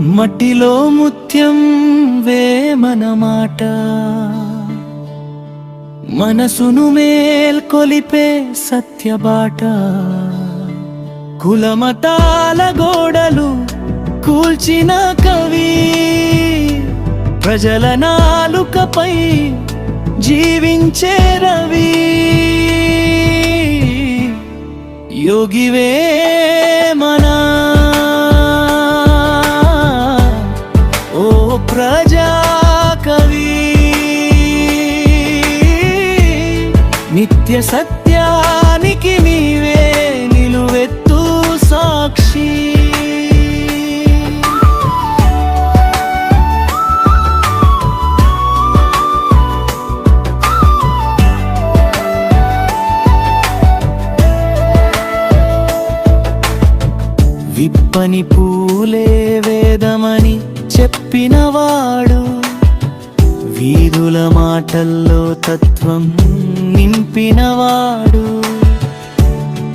మట్టిలో ముత్యం వేమన మాట. మనసును మేల్కొలిపే సత్యబాట కులమతాల గోడలు కూల్చిన కవి. ప్రజల నాలుకపై జీవించే రవి. యోగివే నిత్య సత్యానికి నీవే నిలువెత్తు సాక్షి. విప్పని పూలే వేదమని చెప్పినవాడు వీరుల మాటల్లో తత్వం నింపినవాడు.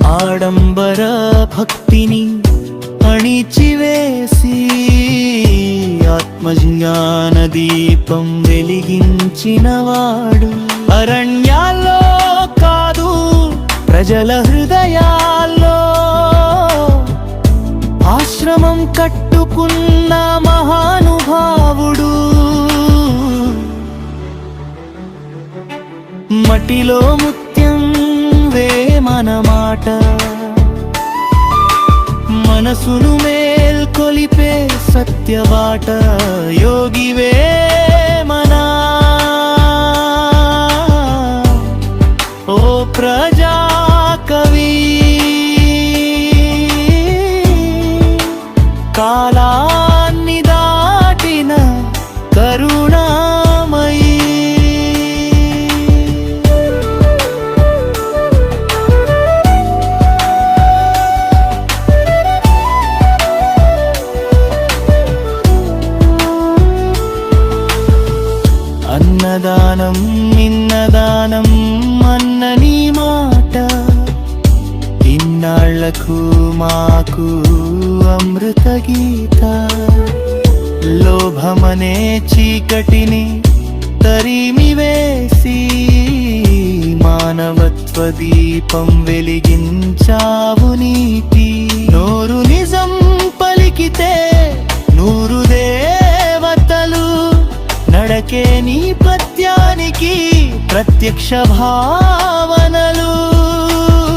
ఆడంబర భక్తిని అణిచివేసి ఆత్మజ్ఞాన దీపం వెలిగించినవాడు. అరణ్యాల్లో కాదు ప్రజల హృదయా మటిలో ముత్యం వే మన మాట. మనసును మేల్కొలిపే సత్యవాట యోగివే మనా ఓ ప్రజా కవి. కాలాన్ని అన్నదానం నిన్నదానం అన్నని మాట ఇన్నాళ్ళకు మాకు అమృత గీత లోభమనే చీకటిని తరిమి వేసి మానవత్వ దీపం వెలిగించావు నీతి నోరు నిజం ఆధిపత్యానికి ప్రత్యక్ష భావనలు.